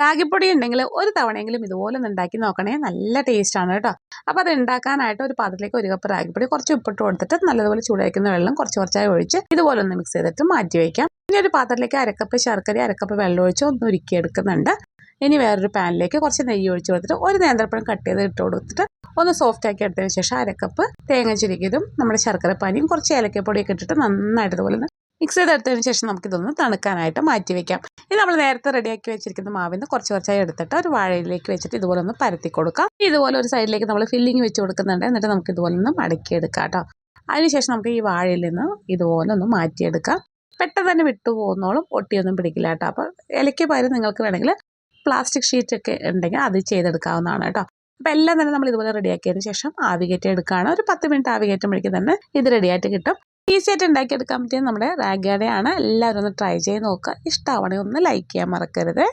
റാഗിപ്പൊടി ഉണ്ടെങ്കിൽ ഒരു തവണയെങ്കിലും ഇതുപോലെ ഒന്ന് ഉണ്ടാക്കി നോക്കണേ നല്ല ടേസ്റ്റാണ് കേട്ടോ. അപ്പോൾ അത് ഉണ്ടാക്കാനായിട്ട് ഒരു പാത്രത്തിലേക്ക് ഒരു കപ്പ് റാഗിപ്പൊടി കുറച്ച് ഉപ്പിട്ട് കൊടുത്തിട്ട് നല്ലതുപോലെ ചൂടാക്കുന്ന വെള്ളം കുറച്ച് കുറച്ചായി ഒഴിച്ച് ഇതുപോലെ ഒന്ന് മിക്സ് ചെയ്തിട്ട് മാറ്റി വയ്ക്കാം. ഇനി ഒരു പാത്രത്തിലേക്ക് അരക്കപ്പ് ശർക്കര അരക്കപ്പ് വെള്ളം ഒഴിച്ച് ഒന്ന് ഉരുക്കി എടുക്കുന്നുണ്ട് ഇനി വേറൊരു പാനിലേക്ക് കുറച്ച് നെയ്യ് ഒഴിച്ച് കൊടുത്തിട്ട് ഒരു നേന്ത്രപ്പഴം കട്ട് ചെയ്ത് ഇട്ട് കൊടുത്തിട്ട് ഒന്ന് സോഫ്റ്റ് ആക്കി എടുത്തതിന് ശേഷം അരക്കപ്പ് തേങ്ങ ചുരുക്കിയതും നമ്മുടെ ശർക്കര പാനിയും കുറച്ച് ഏലക്കപ്പൊടിയൊക്കെ ഇട്ടിട്ട് നന്നായിട്ട് ഇതുപോലെ മിക്സ് ചെയ്തെടുത്തതിന് ശേഷം നമുക്കിതൊന്ന് തണുക്കാനായിട്ട് മാറ്റി വെക്കാം. ഇത് നമ്മൾ നേരത്തെ റെഡിയാക്കി വെച്ചിരിക്കുന്ന മാവിന്ന് കുറച്ച് കുറച്ചായി എടുത്തിട്ട് ഒരു വാഴയിലേക്ക് വെച്ചിട്ട് ഇതുപോലെ ഒന്ന് പരത്തി കൊടുക്കാം. ഇതുപോലെ ഒരു സൈഡിലേക്ക് നമ്മൾ ഫില്ലിങ് വെച്ച് കൊടുക്കുന്നുണ്ട്. എന്നിട്ട് നമുക്ക് ഇതുപോലെ ഒന്ന് മടക്കിയെടുക്കാം കേട്ടോ. അതിനുശേഷം നമുക്ക് ഈ വാഴയിൽ നിന്ന് ഇതുപോലെ ഒന്ന് മാറ്റിയെടുക്കാം. പെട്ടെന്ന് തന്നെ വിട്ടു പോകുന്നോളും ഒട്ടിയൊന്നും പിടിക്കില്ല കേട്ടോ. അപ്പോൾ ഇലയ്ക്ക് പകരം നിങ്ങൾക്ക് വേണമെങ്കിൽ പ്ലാസ്റ്റിക് ഷീറ്റ് ഒക്കെ ഉണ്ടെങ്കിൽ അത് ചെയ്തെടുക്കാവുന്നതാണ് കേട്ടോ. അപ്പോൾ എല്ലാം തന്നെ നമ്മൾ ഇതുപോലെ റെഡിയാക്കിയതിന് ശേഷം ആവി കയറ്റി എടുക്കുകയാണ്. ഒരു പത്ത് മിനിറ്റ് ആവി കയറ്റുമ്പോഴേക്കും തന്നെ ഇത് റെഡിയായിട്ട് കിട്ടും. ഈസി ആയിട്ട് ഉണ്ടാക്കിയെടുക്കാൻ പറ്റിയ നമ്മുടെ റാഗിയുടെയാണ് എല്ലാവരും ഒന്ന് ട്രൈ ചെയ്ത് നോക്കുക. ഇഷ്ടമാവണമെങ്കിൽ ഒന്ന് ലൈക്ക് ചെയ്യാൻ മറക്കരുത്.